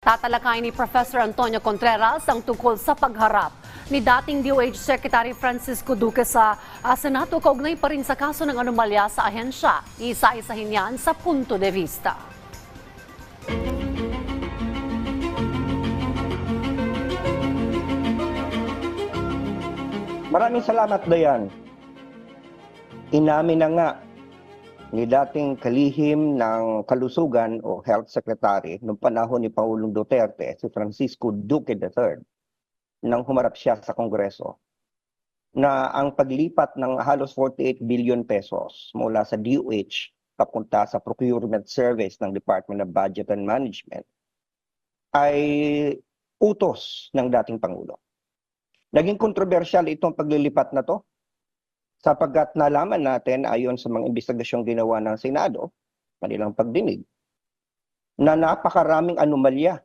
Tatalakay ni Professor Antonio Contreras ang tungkol sa pagharap ni dating DOH Secretary Francisco Duque sa ah, Senato kaugnay pa rin sa kaso ng anomalya sa ahensya. Isa-isahin yan sa punto de vista. Maraming salamat, Dayan. Inamin na nga ni dating kalihim ng kalusugan o health secretary noong panahon ni Pangulong Duterte, si Francisco Duque III, nang humarap siya sa Kongreso, na ang paglipat ng halos 48 billion pesos mula sa DOH papunta sa procurement service ng Department of Budget and Management ay utos ng dating Pangulo. Naging kontrobersyal itong paglilipat na to sapagkat nalaman natin ayon sa mga investigasyong ginawa ng Senado, kanilang pagdinig, na napakaraming anomalya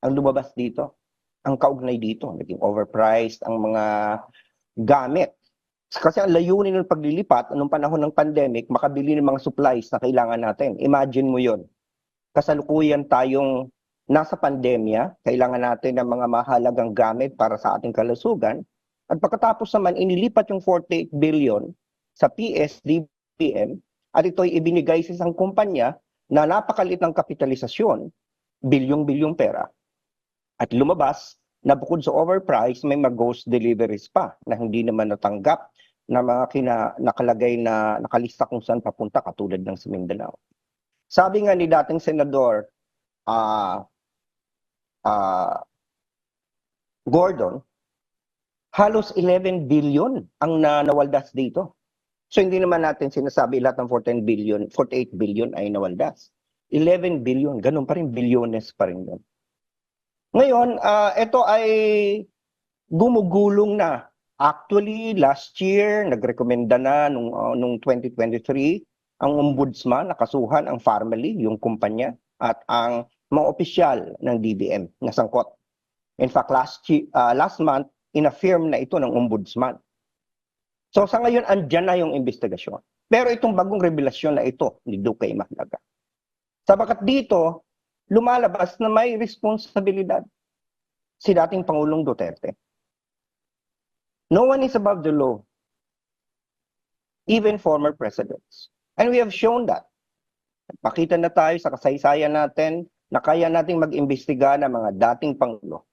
ang lumabas dito, ang kaugnay dito. Naging overpriced ang mga gamit. Kasi ang layunin ng paglilipat, anong panahon ng pandemic, makabili ng mga supplies na kailangan natin. Imagine mo yon Kasalukuyan tayong nasa pandemya, kailangan natin ng mga mahalagang gamit para sa ating kalusugan. At pagkatapos naman, inilipat yung 48 billion sa PSDBM at ito'y ibinigay sa isang kumpanya na napakalit ng kapitalisasyon, bilyong-bilyong pera. At lumabas na bukod sa overprice, may mga ghost deliveries pa na hindi naman natanggap na mga kina, nakalagay na nakalista kung saan papunta katulad ng sa Mindanao. Sabi nga ni dating senador ah ah, Gordon, halos 11 billion ang na nawaldas dito. So hindi naman natin sinasabi lahat ng 14 billion, 48 billion ay nawaldas. 11 billion, ganun pa rin, bilyones pa rin yun. Ngayon, ah, ito ay gumugulong na. Actually, last year, nagrekomenda na nung, ah, nung 2023, ang ombudsman nakasuhan ang family, yung kumpanya, at ang mga opisyal ng DBM na sangkot. In fact, last, ah, last month, inaffirm na ito ng ombudsman. So sa ngayon, andyan na yung investigasyon. Pero itong bagong revelasyon na ito ni Duque Mahalaga. Sabagat dito, lumalabas na may responsibilidad si dating Pangulong Duterte. No one is above the law, even former presidents. And we have shown that. Pakita na tayo sa kasaysayan natin na kaya nating mag-imbestiga ng mga dating Pangulo.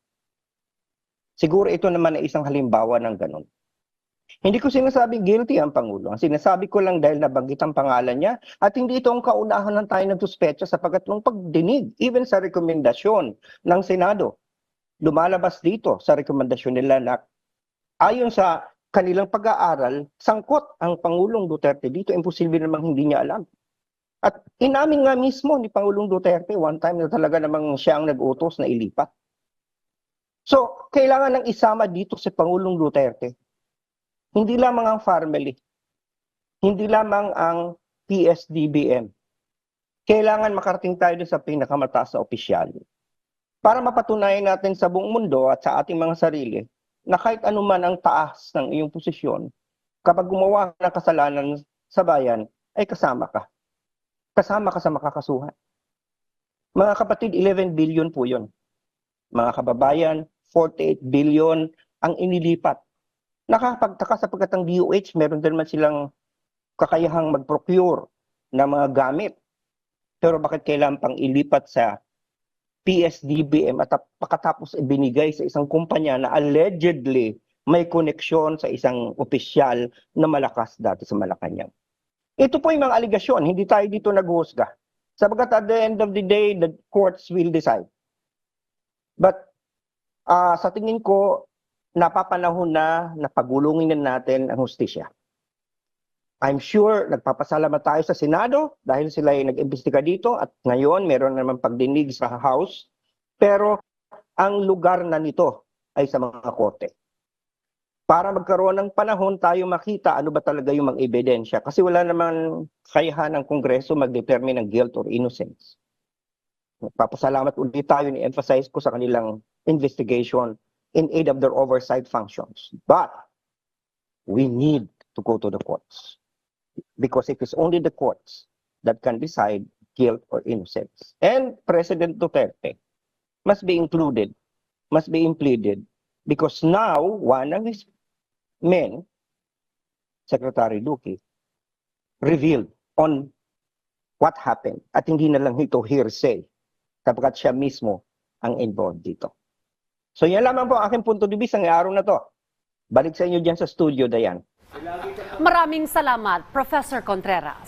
Siguro ito naman ay isang halimbawa ng ganun. Hindi ko sinasabing guilty ang Pangulo. Ang sinasabi ko lang dahil nabanggit ang pangalan niya at hindi ito ang kaunahan ng tayo nagsuspecha sapagkat nung pagdinig, even sa rekomendasyon ng Senado, lumalabas dito sa rekomendasyon nila na ayon sa kanilang pag-aaral, sangkot ang Pangulong Duterte dito. Imposible namang hindi niya alam. At inamin nga mismo ni Pangulong Duterte one time na talaga namang siya ang nag-utos na ilipat. So, kailangan ng isama dito si Pangulong Duterte. Hindi lamang ang family. Hindi lamang ang PSDBM. Kailangan makarating tayo sa pinakamataas na opisyal. Para mapatunayan natin sa buong mundo at sa ating mga sarili na kahit anuman ang taas ng iyong posisyon, kapag gumawa ng kasalanan sa bayan, ay kasama ka. Kasama ka sa makakasuhan. Mga kapatid, 11 billion po yun. Mga kababayan, 48 billion ang inilipat. Nakapagtaka sapagkat ang DOH, meron din naman silang kakayahang mag-procure ng mga gamit. Pero bakit kailangan pang ilipat sa PSDBM at tap- pagkatapos ibinigay sa isang kumpanya na allegedly may koneksyon sa isang opisyal na malakas dati sa Malacanang. Ito po yung mga aligasyon, hindi tayo dito naghuhusga. Sabagat at the end of the day, the courts will decide. But ah, sa tingin ko, napapanahon na na pagulungin na natin ang hustisya. I'm sure nagpapasalamat tayo sa Senado dahil sila ay nag-imbestiga dito at ngayon meron naman pagdinig sa House. Pero ang lugar na nito ay sa mga korte. Para magkaroon ng panahon tayo makita ano ba talaga yung mga ebidensya. Kasi wala naman kayahan ng Kongreso mag-determine ng guilt or innocence. Nagpapasalamat ulit tayo ni emphasize ko sa kanilang investigation in aid of their oversight functions. But we need to go to the courts. Because it is only the courts that can decide guilt or innocence. And President Duterte, must be included, must be included because now one of his men, Secretary Duque, revealed on what happened at hindi na lang ito hearsay kapag siya mismo ang involved dito. So yan lamang po aking punto de vista ngayong araw na to. Balik sa inyo dyan sa studio, Dayan. Maraming salamat, Professor Contreras.